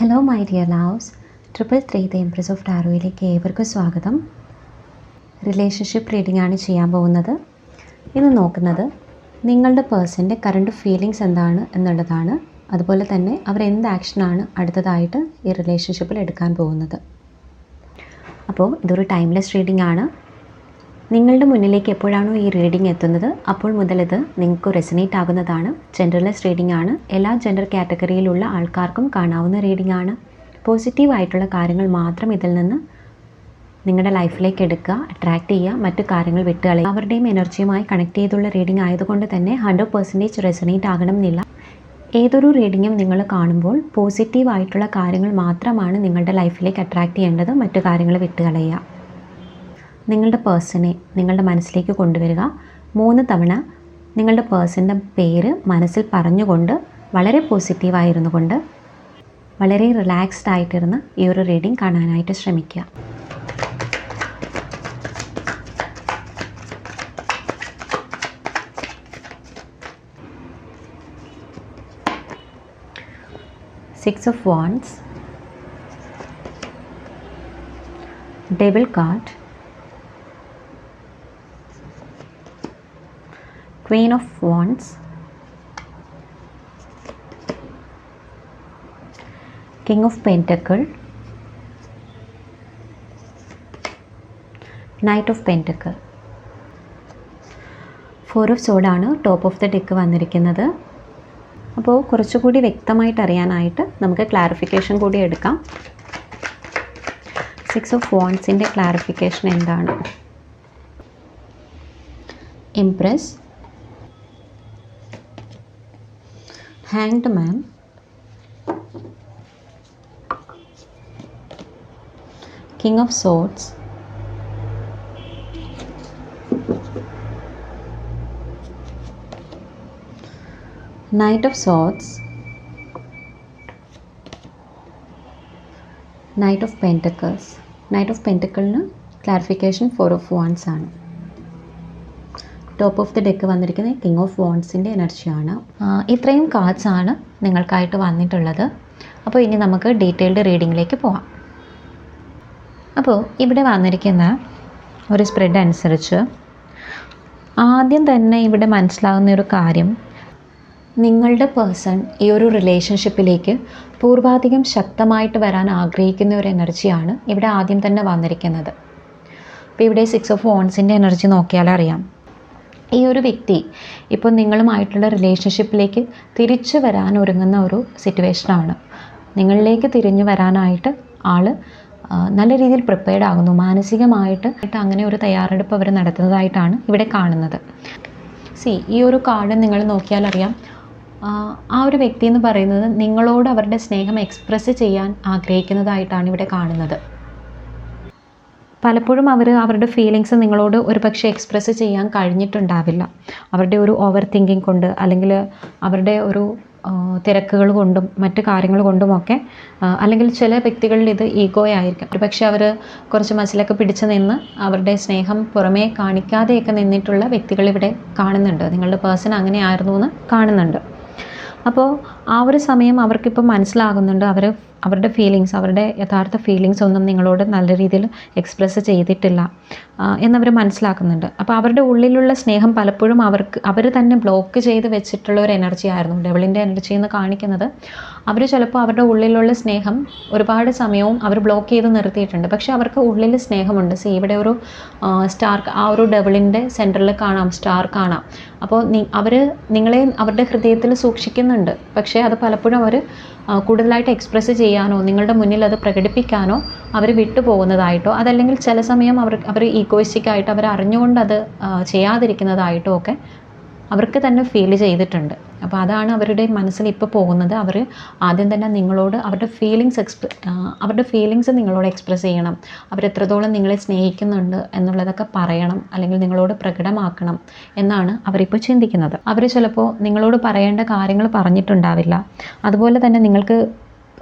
Hello my dear loves triple three the Empress of ടാറോയിലേക്ക് ഏവർക്കും സ്വാഗതം. Relationship reading ആണ് ചെയ്യാൻ പോകുന്നത്. ഇന്ന് നോക്കുന്നത് നിങ്ങളുടെ പേഴ്സന്റെ കറണ്ട് ഫീലിങ്സ് എന്താണ് എന്നുള്ളതാണ്. അതുപോലെ തന്നെ അവർ എന്ത് ആക്ഷനാണ് അടുത്തതായിട്ട് ഈ റിലേഷൻഷിപ്പിൽ എടുക്കാൻ പോകുന്നത്. അപ്പോൾ ഇതൊരു ടൈംലെസ് റീഡിംഗ് ആണ്. നിങ്ങളുടെ മുന്നിലേക്ക് എപ്പോഴാണോ ഈ റീഡിംഗ് എത്തുന്നത് അപ്പോൾ മുതൽ ഇത് നിങ്ങൾക്ക് റെസിനേറ്റ് ആകുന്നതാണ്. ജെൻഡർലെസ് റീഡിംഗ് ആണ്. എല്ലാ ജെൻഡർ കാറ്റഗറിയിലുള്ള ആൾക്കാർക്കും കാണാവുന്ന റീഡിംഗ് ആണ്. പോസിറ്റീവ് ആയിട്ടുള്ള കാര്യങ്ങൾ മാത്രം ഇതിൽ നിന്ന് നിങ്ങളുടെ ലൈഫിലേക്ക് എടുക്കുക അട്രാക്റ്റ് ചെയ്യുക മറ്റു കാര്യങ്ങൾ വിട്ടുകളയുക. അവരുടെയും എനർജിയുമായി കണക്ട് ചെയ്തുള്ള റീഡിംഗ് ആയതുകൊണ്ട് തന്നെ ഹൺഡ്രഡ് പെർസെന്റേജ് റെസിനേറ്റ് ആകണം എന്നില്ല ഏതൊരു റീഡിങ്ങും നിങ്ങൾ കാണുമ്പോൾ പോസിറ്റീവ് ആയിട്ടുള്ള കാര്യങ്ങൾ മാത്രമാണ് നിങ്ങളുടെ ലൈഫിലേക്ക് അട്രാക്റ്റ് ചെയ്യേണ്ടത് മറ്റു കാര്യങ്ങൾ വിട്ടുകളയുക. നിങ്ങളുടെ പേഴ്സണെ നിങ്ങളുടെ മനസ്സിലേക്ക് കൊണ്ടുവരിക. മൂന്ന് തവണ നിങ്ങളുടെ പേഴ്സന്റെ പേര് മനസ്സിൽ പറഞ്ഞുകൊണ്ട് വളരെ പോസിറ്റീവായിരുന്നു കൊണ്ട് വളരെ റിലാക്സ്ഡ് ആയിട്ടിരുന്ന് ഈ ഒരു റീഡിംഗ് കാണാനായിട്ട് ശ്രമിക്കുക. Six of wands devil card Queen of wands king of pentacle knight of pentacle four of സോഡാണ് top of the deck വന്നിരിക്കുന്നത്. അപ്പോൾ കുറച്ചുകൂടി വ്യക്തമായിട്ട് അറിയാനായിട്ട് നമുക്ക് ക്ലാരിഫിക്കേഷൻ കൂടി എടുക്കാം. സിക്സ് ഓഫ് വോൺസിന്റെ ക്ലാരിഫിക്കേഷൻ എന്താണ്? Empress hanged man king of swords knight of swords knight of pentacles knight of pentacleന് clarification four of wands ആണ് ടോപ്പ് ഓഫ് ദി ഡെക്ക് വന്നിരിക്കുന്നത് കിങ് ഓഫ് വോൺസിന്റെ എനർജിയാണ് ഇത്രയും കാർഡ്സ് ആണ് നിങ്ങൾക്കായിട്ട് വന്നിട്ടുള്ളത്. അപ്പോൾ ഇനി നമുക്ക് ഡീറ്റെയിൽഡ് റീഡിങ്ങിലേക്ക് പോവാം. അപ്പോൾ ഇവിടെ വന്നിരിക്കുന്ന ഒരു സ്പ്രെഡ് അനുസരിച്ച് ആദ്യം തന്നെ ഇവിടെ മനസ്സിലാകുന്ന ഒരു കാര്യം നിങ്ങളുടെ പേഴ്സൺ ഈ ഒരു റിലേഷൻഷിപ്പിലേക്ക് പൂർവാധികം ശക്തമായിട്ട് വരാൻ ആഗ്രഹിക്കുന്ന ഒരു എനർജിയാണ് ഇവിടെ ആദ്യം തന്നെ വന്നിരിക്കുന്നത്. അപ്പോൾ ഇവിടെ സിക്സ് ഓഫ് ഓൺസിന്റെ എനർജി നോക്കിയാൽ അറിയാം ഈ ഒരു വ്യക്തി ഇപ്പോൾ നിങ്ങളുമായിട്ടുള്ള റിലേഷൻഷിപ്പിലേക്ക് തിരിച്ചു വരാൻ ഒരുങ്ങുന്ന ഒരു സിറ്റുവേഷനാണ് നിങ്ങളിലേക്ക് തിരിഞ്ഞു വരാനായിട്ട് ആൾ നല്ല രീതിയിൽ പ്രിപ്പയർഡ് ആകുന്നു. മാനസികമായിട്ട് അങ്ങനെ ഒരു തയ്യാറെടുപ്പ് അവർ നടത്തുന്നതായിട്ടാണ് ഇവിടെ കാണുന്നത്. സി ഈ ഒരു കാർഡ് നിങ്ങൾ നോക്കിയാൽ അറിയാം. ആ ഒരു വ്യക്തി എന്ന് പറയുന്നത് നിങ്ങളോട് അവരുടെ സ്നേഹം എക്സ്പ്രസ് ചെയ്യാൻ ആഗ്രഹിക്കുന്നതായിട്ടാണ് ഇവിടെ കാണുന്നത്. പലപ്പോഴും അവർ അവരുടെ ഫീലിങ്സ് നിങ്ങളോട് ഒരു പക്ഷേ എക്സ്പ്രസ് ചെയ്യാൻ കഴിഞ്ഞിട്ടുണ്ടാവില്ല. അവരുടെ ഒരു ഓവർ തിങ്കിങ് കൊണ്ട് അല്ലെങ്കിൽ അവരുടെ ഒരു തിരക്കുകൾ കൊണ്ടും മറ്റു കാര്യങ്ങൾ കൊണ്ടുമൊക്കെ അല്ലെങ്കിൽ ചില വ്യക്തികളിൽ ഇത് ഈഗോ ആയിരിക്കും. ഒരു പക്ഷേ അവർ കുറച്ച് മനസ്സിലൊക്കെ പിടിച്ച് നിന്ന് അവരുടെ സ്നേഹം പുറമേ കാണിക്കാതെയൊക്കെ നിന്നിട്ടുള്ള വ്യക്തികൾ ഇവിടെ കാണുന്നുണ്ട്. നിങ്ങളുടെ പേഴ്സൺ അങ്ങനെ ആയിരുന്നു എന്ന് കാണുന്നുണ്ട്. അപ്പോൾ ആ ഒരു സമയം അവർക്കിപ്പോൾ മനസ്സിലാകുന്നുണ്ട്. അവർ അവരുടെ ഫീലിങ്സ് അവരുടെ യഥാർത്ഥ ഫീലിങ്സ് ഒന്നും നിങ്ങളോട് നല്ല രീതിയിൽ എക്സ്പ്രസ് ചെയ്തിട്ടില്ല എന്നവർ മനസ്സിലാക്കുന്നുണ്ട്. അപ്പോൾ അവരുടെ ഉള്ളിലുള്ള സ്നേഹം പലപ്പോഴും അവർക്ക് അവർ തന്നെ ബ്ലോക്ക് ചെയ്ത് വെച്ചിട്ടുള്ള ഒരു എനർജി ആയിരുന്നു. ഡെവിളിന്റെ എനർജി എന്ന് കാണിക്കുന്നത് അവർ ചിലപ്പോൾ അവരുടെ ഉള്ളിലുള്ള സ്നേഹം ഒരുപാട് സമയവും അവർ ബ്ലോക്ക് ചെയ്ത് നിർത്തിയിട്ടുണ്ട്. പക്ഷേ അവർക്ക് ഉള്ളിൽ സ്നേഹമുണ്ട്. സി ഇവിടെ ഒരു സ്റ്റാർക്ക് ആ ഒരു ഡെവിളിന്റെ സെന്ററിൽ കാണാം സ്റ്റാർ കാണാം. അപ്പോൾ അവർ നിങ്ങളെ അവരുടെ ഹൃദയത്തിൽ സൂക്ഷിക്കുന്നുണ്ട്. പക്ഷേ അത് പലപ്പോഴും അവർ കൂടുതലായിട്ട് എക്സ്പ്രസ് ചെയ്യാനോ നിങ്ങളുടെ മുന്നിൽ അത് പ്രകടിപ്പിക്കാനോ അവർ വിട്ടുപോകുന്നതായിട്ടോ അതല്ലെങ്കിൽ ചില സമയം അവർ അവർ ഈഗോയിസ്റ്റിക്കായിട്ട് അവർ അറിഞ്ഞുകൊണ്ട് അത് ചെയ്യാതിരിക്കുന്നതായിട്ടോ ഒക്കെ അവർക്ക് തന്നെ ഫീൽ ചെയ്തിട്ടുണ്ട്. അപ്പോൾ അതാണ് അവരുടെ മനസ്സിൽ ഇപ്പോൾ പോകുന്നത്. അവർ ആദ്യം തന്നെ നിങ്ങളോട് അവരുടെ ഫീലിങ്സ് എക്സ്പ്ര അവരുടെ ഫീലിങ്സ് നിങ്ങളോട് എക്സ്പ്രസ് ചെയ്യണം. അവരെത്രത്തോളം നിങ്ങളെ സ്നേഹിക്കുന്നുണ്ട് എന്നുള്ളതൊക്കെ പറയണം. അല്ലെങ്കിൽ നിങ്ങളോട് പ്രകടമാക്കണം എന്നാണ് അവരിപ്പോൾ ചിന്തിക്കുന്നത്. അവർ ചിലപ്പോൾ നിങ്ങളോട് പറയേണ്ട കാര്യങ്ങൾ പറഞ്ഞിട്ടുണ്ടാവില്ല. അതുപോലെ തന്നെ നിങ്ങൾക്ക്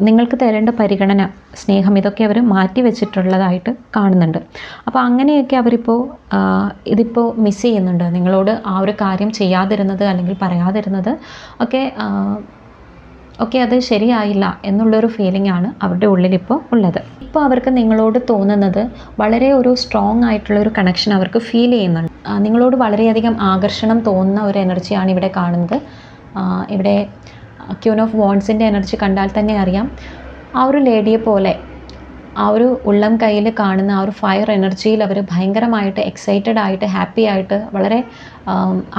നിങ്ങൾക്ക് തരേണ്ട പരിഗണന സ്നേഹം ഇതൊക്കെ അവർ മാറ്റി വെച്ചിട്ടുള്ളതായിട്ട് കാണുന്നുണ്ട്. അപ്പോൾ അങ്ങനെയൊക്കെ അവരിപ്പോൾ ഇതിപ്പോൾ മിസ് ചെയ്യുന്നുണ്ട്. നിങ്ങളോട് ആ ഒരു കാര്യം ചെയ്യാതിരുന്നത് അല്ലെങ്കിൽ പറയാതിരുന്നത് ഒക്കെ ഒക്കെ അത് ശരിയായില്ല എന്നുള്ളൊരു ഫീലിംഗ് ആണ് അവരുടെ ഉള്ളിലിപ്പോൾ ഉള്ളത്. ഇപ്പോൾ അവർക്ക് നിങ്ങളോട് തോന്നുന്നത് വളരെ ഒരു സ്ട്രോങ് ആയിട്ടുള്ള ഒരു കണക്ഷൻ അവർക്ക് ഫീൽ ചെയ്യുന്നുണ്ട്. നിങ്ങളോട് വളരെയധികം ആകർഷണം തോന്നുന്ന ഒരു എനർജിയാണ് ഇവിടെ കാണുന്നത്. ഇവിടെ ക്യൂൻ ഓഫ് വോൺസിന്റെ എനർജി കണ്ടാൽ തന്നെ അറിയാം. ആ ഒരു ലേഡിയെ പോലെ ആ ഒരു ഉള്ളം കയ്യിൽ കാണുന്ന ആ ഒരു ഫയർ എനർജിയിൽ അവർ ഭയങ്കരമായിട്ട് എക്സൈറ്റഡ് ആയിട്ട് ഹാപ്പി ആയിട്ട് വളരെ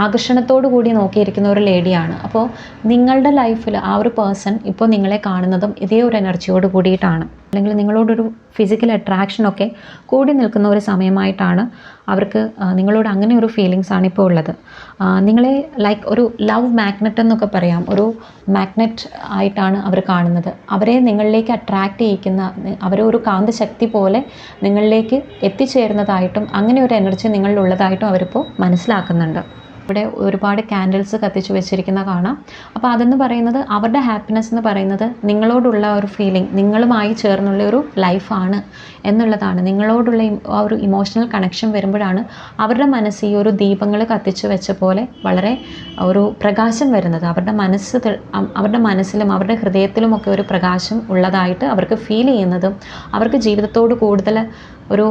ആകർഷണത്തോടു കൂടി നോക്കിയിരിക്കുന്ന ഒരു ലേഡിയാണ്. അപ്പോൾ നിങ്ങളുടെ ലൈഫിൽ ആ ഒരു പേഴ്സൺ ഇപ്പോൾ നിങ്ങളെ കാണുന്നതും ഇതേ ഒരു എനർജിയോട് കൂടിയിട്ടാണ്. അല്ലെങ്കിൽ നിങ്ങളോടൊരു ഫിസിക്കൽ അട്രാക്ഷനൊക്കെ കൂടി നിൽക്കുന്ന ഒരു സമയമായിട്ടാണ് അവർക്ക് നിങ്ങളോട് അങ്ങനെ ഒരു ഫീലിങ്സ് ആണ് ഇപ്പോൾ ഉള്ളത്. നിങ്ങളെ ലൈക്ക് ഒരു ലവ് മാഗ്നറ്റ് എന്നൊക്കെ പറയാം. ഒരു മാഗ്നറ്റ് ആയിട്ടാണ് അവർ കാണുന്നത്. അവരെ നിങ്ങളിലേക്ക് അട്രാക്റ്റ് ചെയ്യിക്കുന്ന അവരെ ഒരു കാന്തശക്തി പോലെ നിങ്ങളിലേക്ക് എത്തിച്ചേരുന്നതായിട്ടും അങ്ങനെ ഒരു എനർജി നിങ്ങളിലുള്ളതായിട്ടും അവരിപ്പോൾ മനസ്സിലാക്കുന്നുണ്ട്. ഇവിടെ ഒരുപാട് ക്യാൻഡിൽസ് കത്തിച്ച് വെച്ചിരിക്കുന്ന കാണാം. അപ്പോൾ അതെന്ന് പറയുന്നത് അവരുടെ ഹാപ്പിനെസ് എന്ന് പറയുന്നത് നിങ്ങളോടുള്ള ഒരു ഫീലിംഗ് നിങ്ങളുമായി ചേർന്നുള്ള ഒരു ലൈഫാണ് എന്നുള്ളതാണ്. നിങ്ങളോടുള്ള ആ ഒരു ഇമോഷണൽ കണക്ഷൻ വരുമ്പോഴാണ് അവരുടെ മനസ്സ് ഈ ഒരു ദീപങ്ങൾ കത്തിച്ച് വെച്ച പോലെ വളരെ ഒരു പ്രകാശം വരുന്നത്. അവരുടെ മനസ്സ് അവരുടെ മനസ്സിലും അവരുടെ ഹൃദയത്തിലുമൊക്കെ ഒരു പ്രകാശം ഉള്ളതായിട്ട് അവർക്ക് ഫീൽ ചെയ്യുന്നതും അവർക്ക് ജീവിതത്തോട് കൂടുതൽ ഒരു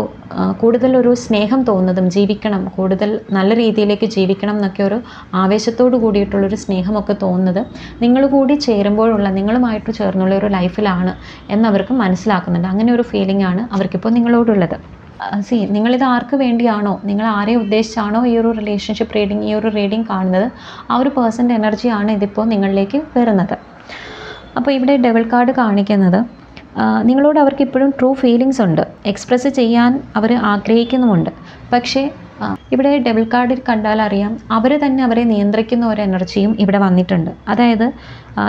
കൂടുതൽ ഒരു സ്നേഹം തോന്നുന്നതും ജീവിക്കണം കൂടുതൽ നല്ല രീതിയിലേക്ക് ജീവിക്കണം എന്നൊക്കെ ഒരു ആവേശത്തോട് കൂടിയിട്ടുള്ളൊരു സ്നേഹമൊക്കെ തോന്നുന്നത് നിങ്ങൾ കൂടി ചേരുമ്പോഴുള്ള നിങ്ങളുമായിട്ട് ചേർന്നുള്ള ഒരു ലൈഫിലാണ് എന്നവർക്ക് മനസ്സിലാക്കുന്നുണ്ട്. അങ്ങനെ ഒരു ഫീലിംഗ് ആണ് അവർക്കിപ്പോൾ നിങ്ങളോടുള്ളത്. സി നിങ്ങളിത് ആർക്ക് വേണ്ടിയാണോ നിങ്ങൾ ആരെ ഉദ്ദേശിച്ചാണോ ഈ ഒരു റിലേഷൻഷിപ്പ് റീഡിങ് ഈ ഒരു റീഡിങ് കാണുന്നത് ആ ഒരു പേഴ്സന്റെ എനർജിയാണ് ഇതിപ്പോൾ നിങ്ങളിലേക്ക് വരുന്നത്. അപ്പോൾ ഇവിടെ ഡെബിൾ കാർഡ് കാണിക്കുന്നത് നിങ്ങളോട് അവർക്ക് ഇപ്പോഴും ട്രൂ ഫീലിങ്സ് ഉണ്ട്. എക്സ്പ്രസ് ചെയ്യാൻ അവർ ആഗ്രഹിക്കുന്നുമുണ്ട്. പക്ഷേ ഇവിടെ ഡബിൾ കാർഡിൽ കണ്ടാൽ അറിയാം. അവർ തന്നെ അവരെ നിയന്ത്രിക്കുന്ന ഒരു എനർജിയും ഇവിടെ വന്നിട്ടുണ്ട്. അതായത്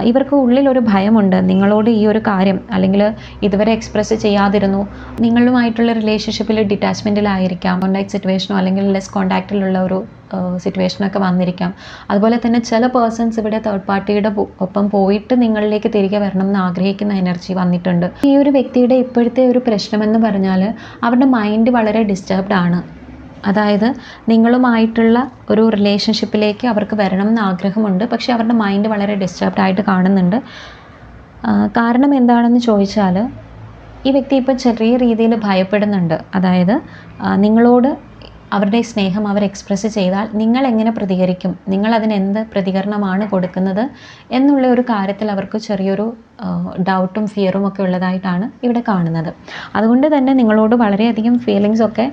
ഇവർക്ക് ഉള്ളിൽ ഒരു ഭയമുണ്ട്. നിങ്ങളോട് ഈ ഒരു കാര്യം അല്ലെങ്കിൽ ഇതുവരെ എക്സ്പ്രസ് ചെയ്യാതിരുന്നു നിങ്ങളുമായിട്ടുള്ള റിലേഷൻഷിപ്പിൽ ഡിറ്റാച്ച്മെന്റിലായിരിക്കാം കോണ്ടാക്ട് സിറ്റുവേഷനോ അല്ലെങ്കിൽ ലെസ് കോണ്ടാക്റ്റിലുള്ള ഒരു സിറ്റുവേഷനൊക്കെ വന്നിരിക്കാം. അതുപോലെ തന്നെ ചില പേഴ്സൺസ് ഇവിടെ തേർഡ് പാർട്ടിയുടെ ഒപ്പം പോയിട്ട് നിങ്ങളിലേക്ക് തിരികെ വരണം എന്ന് ആഗ്രഹിക്കുന്ന എനർജി വന്നിട്ടുണ്ട്. ഈ ഒരു വ്യക്തിയുടെ ഇപ്പോഴത്തെ ഒരു പ്രശ്നമെന്ന് പറഞ്ഞാൽ അവരുടെ മൈൻഡ് വളരെ ഡിസ്റ്റർബ്ഡ് ആണ്. അതായത് നിങ്ങളുമായിട്ടുള്ള ഒരു റിലേഷൻഷിപ്പിലേക്ക് അവർക്ക് വരണം എന്ന് ആഗ്രഹമുണ്ട്. പക്ഷേ അവരുടെ മൈൻഡ് വളരെ ഡിസ്റ്റർബ്ഡ് ആയിട്ട് കാണുന്നുണ്ട്. കാരണം എന്താണെന്ന് ചോദിച്ചാൽ ഈ വ്യക്തി ഇപ്പോൾ ചെറിയ രീതിയിൽ ഭയപ്പെടുന്നുണ്ട്. അതായത് നിങ്ങളോട് അവരുടെ സ്നേഹം അവർ എക്സ്പ്രസ് ചെയ്താൽ നിങ്ങൾ എങ്ങനെ പ്രതികരിക്കും? നിങ്ങൾ അതിന് എന്ത് പ്രതികരണമാണ് കൊടുക്കുന്നത്? എന്നുള്ള ഒരു കാര്യത്തിൽ അവർക്ക് ചെറിയൊരു ഡൗട്ടും ഫിയറും ഒക്കെ ഉള്ളതായിട്ടാണ് ഇവിടെ കാണുന്നത്. അതുകൊണ്ട് തന്നെ നിങ്ങളോട് വളരെയധികം ഫീലിങ്സ് ഒക്കെ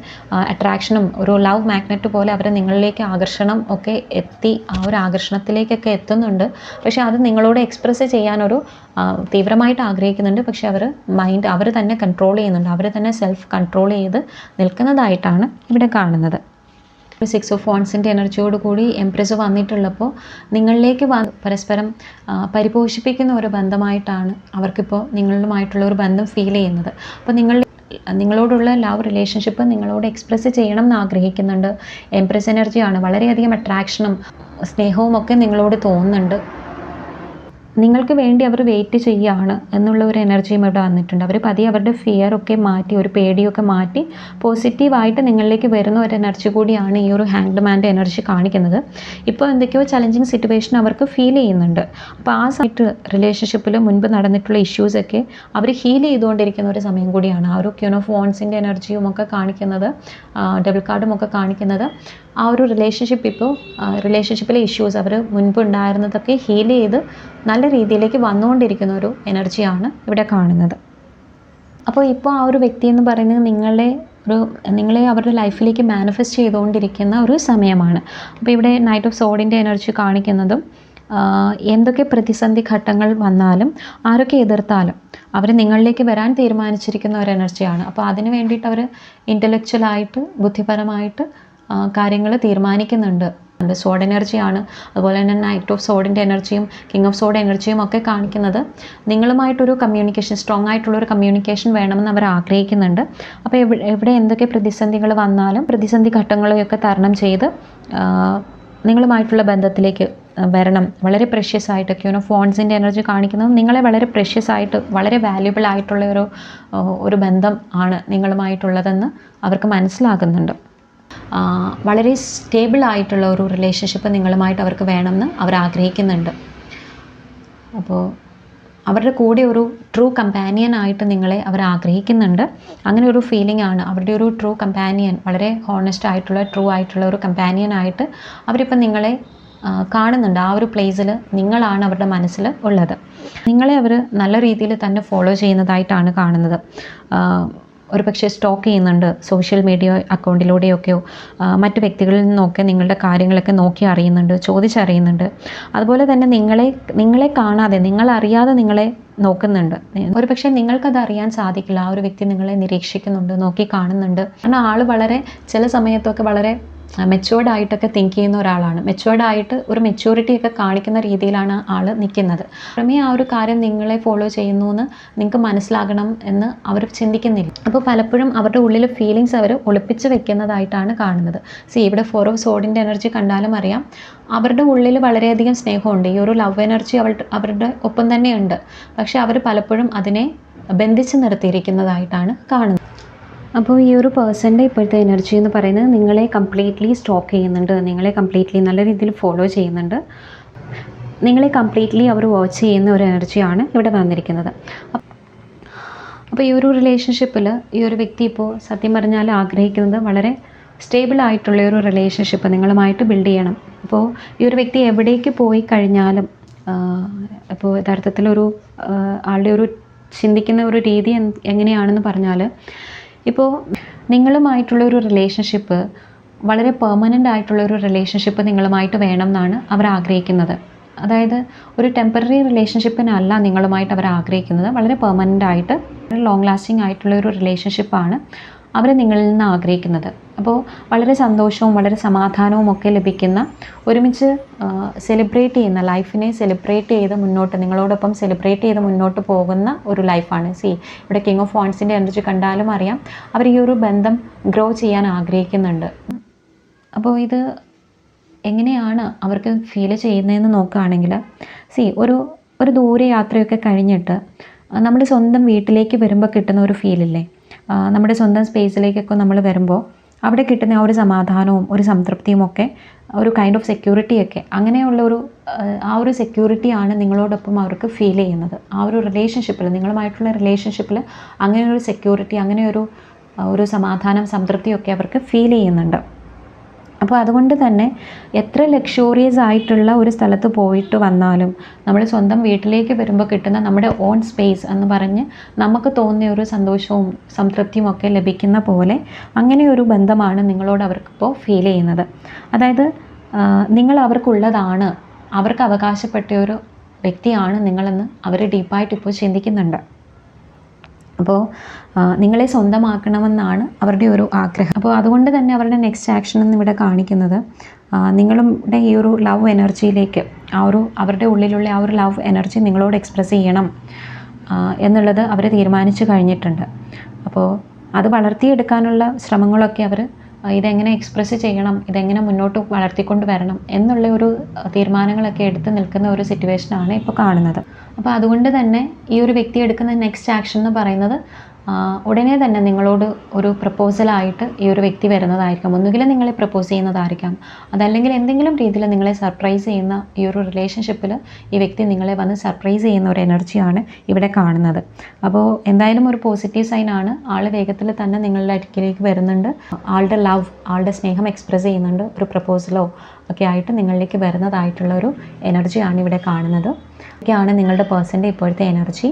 അട്രാക്ഷനും ഒരു ലവ് മാഗ്നറ്റ് പോലെ അവർ നിങ്ങളിലേക്ക് ആകർഷണം ഒക്കെ എത്തി ആ ഒരു ആകർഷണത്തിലേക്കൊക്കെ എത്തുന്നുണ്ട്. പക്ഷേ അത് നിങ്ങളോട് എക്സ്പ്രസ് ചെയ്യാനൊരു തീവ്രമായിട്ട് ആഗ്രഹിക്കുന്നുണ്ട്. പക്ഷേ അവർ മൈൻഡ് അവർ തന്നെ കൺട്രോൾ ചെയ്യുന്നുണ്ട്. അവർ തന്നെ സെൽഫ് കൺട്രോൾ ചെയ്ത് നിൽക്കുന്നതായിട്ടാണ് ഇവിടെ കാണുന്നത്. സിക്സ് ഓഫ് ഫോൺസിന്റെ എനർജിയോട് കൂടി എംപ്രസ് വന്നിട്ടുള്ളപ്പോൾ നിങ്ങളിലേക്ക് പരസ്പരം പരിപോഷിപ്പിക്കുന്ന ഒരു ബന്ധമായിട്ടാണ് അവർക്കിപ്പോൾ നിങ്ങളുമായിട്ടുള്ള ഒരു ബന്ധം ഫീൽ ചെയ്യുന്നത്. അപ്പോൾ നിങ്ങൾ നിങ്ങളോടുള്ള ലവ് റിലേഷൻഷിപ്പ് നിങ്ങളോട് എക്സ്പ്രസ് ചെയ്യണം എന്ന് ആഗ്രഹിക്കുന്നുണ്ട്. എംപ്രസ് എനർജിയാണ് വളരെയധികം അട്രാക്ഷനും സ്നേഹവും ഒക്കെ നിങ്ങളോട് തോന്നുന്നുണ്ട്. നിങ്ങൾക്ക് വേണ്ടി അവർ വെയിറ്റ് ചെയ്യുകയാണ് എന്നുള്ള ഒരു എനർജിയും ഇവിടെ വന്നിട്ടുണ്ട്. അവർ പതിയെ അവരുടെ ഫിയർ ഒക്കെ മാറ്റി ഒരു പേടിയൊക്കെ മാറ്റി പോസിറ്റീവായിട്ട് നിങ്ങളിലേക്ക് വരുന്ന ഒരു എനർജി കൂടിയാണ് ഈ ഒരു ഹാങ്ഡ് മാന്റെ എനർജി കാണിക്കുന്നത്. ഇപ്പോൾ എന്തൊക്കെയോ ചലഞ്ചിങ് സിറ്റുവേഷൻ അവർക്ക് ഫീൽ ചെയ്യുന്നുണ്ട്. അപ്പോൾ ആ സമയത്ത് റിലേഷൻഷിപ്പിൽ മുൻപ് നടന്നിട്ടുള്ള ഇഷ്യൂസൊക്കെ അവർ ഹീൽ ചെയ്തുകൊണ്ടിരിക്കുന്ന ഒരു സമയം കൂടിയാണ്. ആ ഒരു ക്യൂൺ ഓഫ് വോൺസിന്റെ എനർജിയും ഒക്കെ കാണിക്കുന്നത് ഡബിൾ കാർഡും ഒക്കെ കാണിക്കുന്നത് ആ ഒരു റിലേഷൻഷിപ്പ് ഇപ്പോൾ റിലേഷൻഷിപ്പിലെ ഇഷ്യൂസ് അവർ മുൻപ് ഉണ്ടായിരുന്നതൊക്കെ ഹീൽ ചെയ്ത് നല്ല രീതിയിലേക്ക് വന്നുകൊണ്ടിരിക്കുന്ന ഒരു എനർജിയാണ് ഇവിടെ കാണുന്നത്. അപ്പോൾ ഇപ്പോൾ ആ ഒരു വ്യക്തി എന്ന് പറയുന്നത് നിങ്ങളെ ഒരു നിങ്ങളെ അവരുടെ ലൈഫിലേക്ക് മാനിഫെസ്റ്റ് ചെയ്തുകൊണ്ടിരിക്കുന്ന ഒരു സമയമാണ്. അപ്പോൾ ഇവിടെ നൈറ്റ് ഓഫ് സോഡിന്റെ എനർജി കാണിക്കുന്നതും എന്തൊക്കെ പ്രതിസന്ധി ഘട്ടങ്ങൾ വന്നാലും ആരൊക്കെ എതിർത്താലും അവർ നിങ്ങളിലേക്ക് വരാൻ തീരുമാനിച്ചിരിക്കുന്ന ഒരു എനർജിയാണ് അപ്പോൾ അതിന് വേണ്ടിയിട്ട് അവർ ഇന്റലക്ച്വലായിട്ട് ബുദ്ധിപരമായിട്ട് കാര്യങ്ങൾ തീരുമാനിക്കുന്നുണ്ട്. സോഡ് എനർജിയാണ് അതുപോലെ തന്നെ നൈറ്റ് ഓഫ് സോഡിന്റെ എനർജിയും കിങ് ഓഫ് സോഡ് എനർജിയും ഒക്കെ കാണിക്കുന്നത്. നിങ്ങളുമായിട്ടൊരു കമ്മ്യൂണിക്കേഷൻ സ്ട്രോങ് ആയിട്ടുള്ളൊരു കമ്മ്യൂണിക്കേഷൻ വേണമെന്ന് അവർ ആഗ്രഹിക്കുന്നുണ്ട്. അപ്പോൾ എവിടെ എന്തൊക്കെ പ്രതിസന്ധികൾ വന്നാലും പ്രതിസന്ധി ഘട്ടങ്ങളെയൊക്കെ തരണം ചെയ്ത് നിങ്ങളുമായിട്ടുള്ള ബന്ധത്തിലേക്ക് വരണം. വളരെ പ്രഷ്യസ് ആയിട്ട് ക്യൂനോ ഫോൺസിന്റെ എനർജി കാണിക്കുന്നത് നിങ്ങളെ വളരെ പ്രഷ്യസ് ആയിട്ട് വളരെ വാല്യുബിൾ ആയിട്ടുള്ള ഒരു ഒരു ബന്ധം ആണ് നിങ്ങളുമായിട്ടുള്ളതെന്ന് അവർക്ക് മനസ്സിലാകുന്നുണ്ട്. വളരെ സ്റ്റേബിൾ ആയിട്ടുള്ള ഒരു റിലേഷൻഷിപ്പ് നിങ്ങളുമായിട്ട് അവർക്ക് വേണമെന്ന് അവർ ആഗ്രഹിക്കുന്നുണ്ട്. അപ്പോൾ അവരുടെ കൂടെ ഒരു ട്രൂ കമ്പാനിയൻ ആയിട്ട് നിങ്ങളെ അവർ ആഗ്രഹിക്കുന്നുണ്ട്. അങ്ങനെ ഒരു ഫീലിംഗ് ആണ്. അവരുടെ ഒരു ട്രൂ കമ്പാനിയൻ വളരെ ഹോണസ്റ്റ് ആയിട്ടുള്ള ട്രൂ ആയിട്ടുള്ള ഒരു കമ്പാനിയൻ ആയിട്ട് അവരിപ്പം നിങ്ങളെ കാണുന്നുണ്ട്. ആ ഒരു പ്ലേസിൽ നിങ്ങളാണ് അവരുടെ മനസ്സിൽ ഉള്ളത്. നിങ്ങളെ അവർ നല്ല രീതിയിൽ തന്നെ ഫോളോ ചെയ്യുന്നതായിട്ടാണ് കാണുന്നത്. ഒരു പക്ഷേ സ്റ്റോക്ക് ചെയ്യുന്നുണ്ട് സോഷ്യൽ മീഡിയ അക്കൗണ്ടിലൂടെയൊക്കെയോ മറ്റ് വ്യക്തികളിൽ നിന്നൊക്കെ നിങ്ങളുടെ കാര്യങ്ങളൊക്കെ നോക്കി അറിയുന്നുണ്ട് ചോദിച്ചറിയുന്നുണ്ട്. അതുപോലെ തന്നെ നിങ്ങളെ നിങ്ങളെ കാണാതെ നിങ്ങളറിയാതെ നിങ്ങളെ നോക്കുന്നുണ്ട്. ഒരു പക്ഷേ നിങ്ങൾക്കത് അറിയാൻ സാധിക്കില്ല. ആ ഒരു വ്യക്തി നിങ്ങളെ നിരീക്ഷിക്കുന്നുണ്ട് നോക്കി കാണുന്നുണ്ട്. കാരണം ആൾ വളരെ ചില സമയത്തൊക്കെ വളരെ മെച്ചുവേർഡ് ആയിട്ടൊക്കെ തിങ്ക് ചെയ്യുന്ന ഒരാളാണ്. മെച്ചുവേർഡ് ആയിട്ട് ഒരു മെച്യൂരിറ്റി ഒക്കെ കാണിക്കുന്ന രീതിയിലാണ് ആൾ നിൽക്കുന്നത് പുറമേ ആ ഒരു കാര്യം നിങ്ങളെ ഫോളോ ചെയ്യുന്നു എന്ന് നിങ്ങൾക്ക് മനസ്സിലാകണം എന്ന് അവർ ചിന്തിക്കുന്നില്ല. അപ്പോൾ പലപ്പോഴും അവരുടെ ഉള്ളിൽ ഫീലിങ്സ് അവർ ഒളിപ്പിച്ച് വെക്കുന്നതായിട്ടാണ് കാണുന്നത്. സി ഇവിടെ ഫോർ ഓഫ് സോഡിന്റെ എനർജി കണ്ടാലും അറിയാം. അവരുടെ ഉള്ളിൽ വളരെയധികം സ്നേഹമുണ്ട്. ഈ ഒരു ലവ് എനർജി അവൾ അവരുടെ ഒപ്പം തന്നെയുണ്ട് പക്ഷേ അവർ പലപ്പോഴും അതിനെ ബന്ധിച്ച് നിർത്തിയിരിക്കുന്നതായിട്ടാണ് കാണുന്നത്. അപ്പോൾ ഈ ഒരു പേഴ്സന്റെ ഇപ്പോഴത്തെ എനർജി എന്ന് പറയുന്നത് നിങ്ങളെ കംപ്ലീറ്റ്ലി സ്റ്റോക്ക് ചെയ്യുന്നുണ്ട്. നിങ്ങളെ കംപ്ലീറ്റ്ലി നല്ല രീതിയിൽ ഫോളോ ചെയ്യുന്നുണ്ട്. നിങ്ങളെ കംപ്ലീറ്റ്ലി അവർ വാച്ച് ചെയ്യുന്ന ഒരു എനർജിയാണ് ഇവിടെ വന്നിരിക്കുന്നത്. അപ്പോൾ ഈ ഒരു റിലേഷൻഷിപ്പിൽ ഈ ഒരു വ്യക്തി ഇപ്പോൾ സത്യം പറഞ്ഞാൽ ആഗ്രഹിക്കുന്നത് വളരെ സ്റ്റേബിൾ ആയിട്ടുള്ള ഒരു റിലേഷൻഷിപ്പ് നിങ്ങളുമായിട്ട് ബിൽഡ് ചെയ്യണം. അപ്പോൾ ഈ ഒരു വ്യക്തി എവിടേക്ക് പോയി കഴിഞ്ഞാലും അപ്പോൾ യഥാർത്ഥത്തിലൊരു ആളുടെ ഒരു ചിന്തിക്കുന്ന ഒരു രീതി എങ്ങനെയാണെന്ന് പറഞ്ഞാൽ ഇപ്പോൾ നിങ്ങളുമായിട്ടുള്ള ഒരു റിലേഷൻഷിപ്പ് വളരെ പെർമനന്റ് ആയിട്ടുള്ള ഒരു റിലേഷൻഷിപ്പ് നിങ്ങളുമായിട്ട് വേണം എന്നാണ് അവർ ആഗ്രഹിക്കുന്നത്. അതായത് ഒരു ടെമ്പററി റിലേഷൻഷിപ്പിനല്ല നിങ്ങളുമായിട്ട് അവർ ആഗ്രഹിക്കുന്നത് വളരെ പെർമനന്റ് ആയിട്ട് ലോങ് ലാസ്റ്റിംഗ് ആയിട്ടുള്ള ഒരു റിലേഷൻഷിപ്പാണ് അവർ നിങ്ങളിൽ നിന്ന് ആഗ്രഹിക്കുന്നത്. അപ്പോൾ വളരെ സന്തോഷവും വളരെ സമാധാനവും ഒക്കെ ലഭിക്കുന്ന ഒരുമിച്ച് സെലിബ്രേറ്റ് ചെയ്യുന്ന ലൈഫിനെ സെലിബ്രേറ്റ് ചെയ്ത് മുന്നോട്ട് നിങ്ങളോടൊപ്പം സെലിബ്രേറ്റ് ചെയ്ത് മുന്നോട്ട് പോകുന്ന ഒരു ലൈഫാണ് സി ഇവിടെ കിങ് ഓഫ് വാൺസിന്റെ എനർജി കണ്ടാലും അറിയാം. അവർ ഈ ഒരു ബന്ധം ഗ്രോ ചെയ്യാൻ ആഗ്രഹിക്കുന്നുണ്ട്. അപ്പോൾ ഇത് എങ്ങനെയാണ് അവർക്ക് ഫീൽ ചെയ്യുന്നതെന്ന് നോക്കുകയാണെങ്കിൽ സി ഒരു ഒരു ദൂരയാത്രയൊക്കെ കഴിഞ്ഞിട്ട് നമ്മുടെ സ്വന്തം വീട്ടിലേക്ക് വരുമ്പോൾ കിട്ടുന്ന ഒരു ഫീലില്ലേ നമ്മുടെ സ്വന്തം സ്പേസിലേക്കൊക്കെ നമ്മൾ വരുമ്പോൾ അവിടെ കിട്ടുന്ന ആ ഒരു സമാധാനവും ഒരു സംതൃപ്തിയും ഒക്കെ ഒരു കൈൻഡ് ഓഫ് സെക്യൂരിറ്റിയൊക്കെ അങ്ങനെയുള്ള ഒരു ആ, ഒരു സെക്യൂരിറ്റിയാണ് നിങ്ങളോടൊപ്പം അവർക്ക് ഫീൽ ചെയ്യുന്നത്. ആ ഒരു റിലേഷൻഷിപ്പിൽ നിങ്ങളുമായിട്ടുള്ള റിലേഷൻഷിപ്പിൽ അങ്ങനെ ഒരു സെക്യൂരിറ്റി അങ്ങനെ ഒരു ഒരു സമാധാനം സംതൃപ്തിയൊക്കെ അവർക്ക് ഫീൽ ചെയ്യുന്നുണ്ട്. അപ്പോൾ അതുകൊണ്ട് തന്നെ എത്ര ലക്ഷൂറിയസ് ആയിട്ടുള്ള ഒരു സ്ഥലത്ത് പോയിട്ട് വന്നാലും നമ്മൾ സ്വന്തം വീട്ടിലേക്ക് വരുമ്പോൾ കിട്ടുന്ന നമ്മുടെ ഓൺ സ്പേസ് എന്ന് പറഞ്ഞ് നമുക്ക് തോന്നിയ ഒരു സന്തോഷവും സംതൃപ്തിയും ഒക്കെ ലഭിക്കുന്ന പോലെ അങ്ങനെ ഒരു ബന്ധമാണ് നിങ്ങളോട് അവർക്കിപ്പോൾ ഫീൽ ചെയ്യുന്നത്. അതായത് നിങ്ങൾ അവർക്കുള്ളതാണ് അവർക്ക് അവകാശപ്പെട്ട ഒരു വ്യക്തിയാണ് നിങ്ങളെന്ന് അവർ ഡീപ്പായിട്ട് ഇപ്പോൾ ചിന്തിക്കുന്നുണ്ട്. അപ്പോൾ നിങ്ങളെ സ്വന്തമാക്കണമെന്നാണ് അവരുടെ ഒരു ആഗ്രഹം. അപ്പോൾ അതുകൊണ്ട് തന്നെ അവരുടെ നെക്സ്റ്റ് ആക്ഷൻ എന്ന് ഇവിടെ കാണിക്കുന്നത് നിങ്ങളുടെ ഈ ഒരു ലവ് എനർജിയിലേക്ക് ആ ഒരു അവരുടെ ഉള്ളിലുള്ള ആ ഒരു ലവ് എനർജി നിങ്ങളോട് എക്സ്പ്രസ് ചെയ്യണം എന്നുള്ളത് അവർ തീരുമാനിച്ചു കഴിഞ്ഞിട്ടുണ്ട്. അപ്പോൾ അത് വളർത്തിയെടുക്കാനുള്ള ശ്രമങ്ങളൊക്കെ അവർ ഇതെങ്ങനെ എക്സ്പ്രസ് ചെയ്യണം ഇതെങ്ങനെ മുന്നോട്ട് വളർത്തിക്കൊണ്ട് വരണം എന്നുള്ള ഒരു തീരുമാനങ്ങളൊക്കെ എടുത്ത് നിൽക്കുന്ന ഒരു സിറ്റുവേഷനാണ് ഇപ്പോൾ കാണുന്നത്. അപ്പോൾ അതുകൊണ്ട് തന്നെ ഈ ഒരു വ്യക്തി എടുക്കുന്ന നെക്സ്റ്റ് ആക്ഷൻ എന്ന് പറയുന്നത് ഉടനെ തന്നെ നിങ്ങളോട് ഒരു പ്രപ്പോസലായിട്ട് ഈ ഒരു വ്യക്തി വരുന്നതായിരിക്കാം. ഒന്നുകിൽ നിങ്ങളെ പ്രപ്പോസ് ചെയ്യുന്നതായിരിക്കാം. അതല്ലെങ്കിൽ എന്തെങ്കിലും രീതിയിൽ നിങ്ങളെ സർപ്രൈസ് ചെയ്യുന്ന ഈ ഒരു റിലേഷൻഷിപ്പിൽ ഈ വ്യക്തി നിങ്ങളെ വന്ന് സർപ്രൈസ് ചെയ്യുന്ന ഒരു എനർജിയാണ് ഇവിടെ കാണുന്നത്. അപ്പോൾ എന്തായാലും ഒരു പോസിറ്റീവ് സൈൻ ആണ്. ആൾ വേഗത്തിൽ തന്നെ നിങ്ങളുടെ അടുക്കിലേക്ക് വരുന്നുണ്ട്. ആളുടെ ലവ് ആളുടെ സ്നേഹം എക്സ്പ്രസ് ചെയ്യുന്നുണ്ട്. ഒരു പ്രപ്പോസലോ ഒക്കെ ആയിട്ട് നിങ്ങളിലേക്ക് വരുന്നതായിട്ടുള്ള ഒരു എനർജിയാണ് ഇവിടെ കാണുന്നത്. ഒക്കെയാണ് നിങ്ങളുടെ പേഴ്സന്റെ ഇപ്പോഴത്തെ എനർജി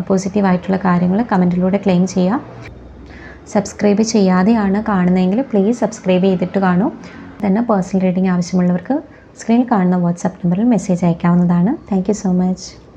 പോസിറ്റീവായിട്ടുള്ള കാര്യങ്ങൾ കമന്റിലൂടെ ക്ലെയിം ചെയ്യാം. സബ്സ്ക്രൈബ് ചെയ്യാതെയാണ് കാണുന്നതെങ്കിൽ പ്ലീസ് സബ്സ്ക്രൈബ് ചെയ്തിട്ട് കാണൂ. തന്നെ പേഴ്സണൽ റീഡിംഗ് ആവശ്യമുള്ളവർക്ക് സ്ക്രീനിൽ കാണുന്ന വാട്സാപ്പ് നമ്പറിൽ മെസ്സേജ് അയക്കാവുന്നതാണ്. Thank so much